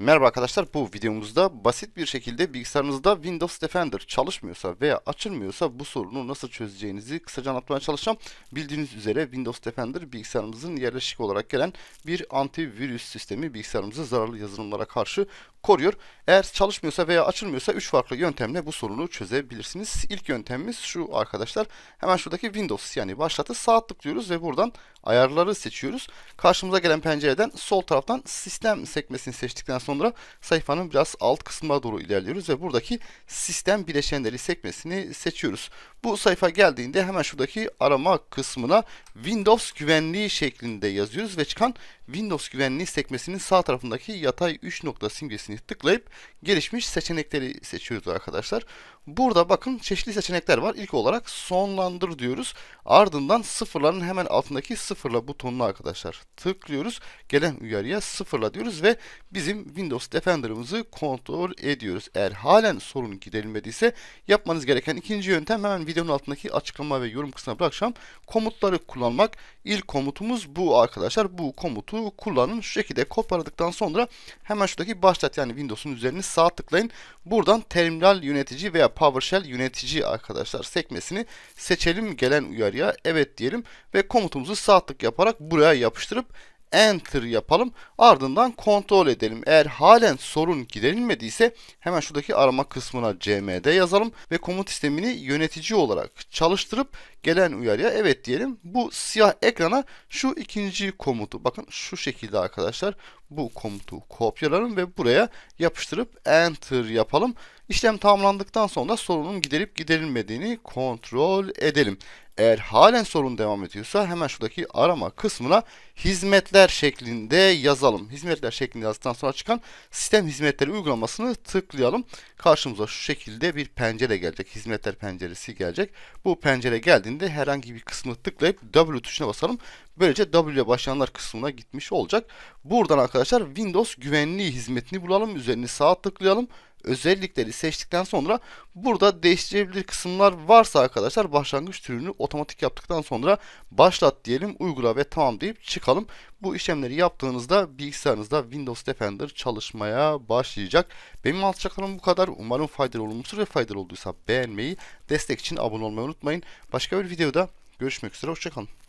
Merhaba arkadaşlar bu videomuzda basit bir şekilde bilgisayarınızda Windows Defender çalışmıyorsa veya açılmıyorsa bu sorunu nasıl çözeceğinizi kısaca anlatmaya çalışacağım. Bildiğiniz üzere Windows Defender bilgisayarımızın yerleşik olarak gelen bir antivirüs sistemi bilgisayarımızı zararlı yazılımlara karşı koruyor. Eğer çalışmıyorsa veya açılmıyorsa 3 farklı yöntemle bu sorunu çözebilirsiniz. İlk yöntemimiz şu arkadaşlar. Hemen şuradaki Windows yani başlatı sağ tıklıyoruz ve buradan ayarları seçiyoruz. Karşımıza gelen pencereden sol taraftan sistem sekmesini seçtikten sonra sayfanın biraz alt kısmına doğru ilerliyoruz ve buradaki sistem bileşenleri sekmesini seçiyoruz. Bu sayfa geldiğinde hemen şuradaki arama kısmına Windows güvenliği şeklinde yazıyoruz ve çıkan Windows güvenliği sekmesinin sağ tarafındaki yatay 3 nokta simgesini tıklayıp gelişmiş seçenekleri seçiyoruz arkadaşlar. Burada bakın çeşitli seçenekler var. İlk olarak sonlandır diyoruz. Ardından sıfırların hemen altındaki sıfırla butonuna arkadaşlar tıklıyoruz. Gelen uyarıya sıfırla diyoruz ve bizim Windows Defender'ımızı kontrol ediyoruz. Eğer halen sorun giderilmediyse yapmanız gereken ikinci yöntem hemen videonun altındaki açıklama ve yorum kısmına bırakacağım. Komutları kullanmak. İlk komutumuz bu arkadaşlar. Bu komutu kullanın. Şu şekilde kopyaladıktan sonra hemen şuradaki başlat yani Windows'un üzerine sağ tıklayın. Buradan terminal yönetici veya PowerShell yönetici arkadaşlar sekmesini seçelim gelen uyarıya evet diyelim ve komutumuzu sağ tık yaparak buraya yapıştırıp Enter yapalım. Ardından kontrol edelim. Eğer halen sorun giderilmediyse hemen şuradaki arama kısmına cmd yazalım ve komut sistemini yönetici olarak çalıştırıp gelen uyarıya evet diyelim. Bu siyah ekrana şu ikinci komutu bakın şu şekilde arkadaşlar bu komutu kopyalayalım ve buraya yapıştırıp enter yapalım. İşlem tamamlandıktan sonra sorunun giderip giderilmediğini kontrol edelim. Eğer halen sorun devam ediyorsa hemen şuradaki arama kısmına hizmetler şeklinde yazalım. Hizmetler şeklinde yazdıktan sonra çıkan sistem hizmetleri uygulamasını tıklayalım. Karşımıza şu şekilde bir pencere gelecek. Hizmetler penceresi gelecek. Bu pencere geldiğinde herhangi bir kısmı tıklayıp W tuşuna basalım. Böylece W ile başlayanlar kısmına gitmiş olacak. Buradan arkadaşlar Windows güvenliği hizmetini bulalım. Üzerini sağa tıklayalım özellikleri seçtikten sonra burada değiştirebilir kısımlar varsa arkadaşlar başlangıç türünü otomatik yaptıktan sonra başlat diyelim uygula ve tamam deyip çıkalım. Bu işlemleri yaptığınızda bilgisayarınızda Windows Defender çalışmaya başlayacak. Benim anlatacaklarım bu kadar. Umarım faydalı olmuştur ve faydalı olduysa beğenmeyi, destek için abone olmayı unutmayın. Başka bir videoda görüşmek üzere. Hoşçakalın.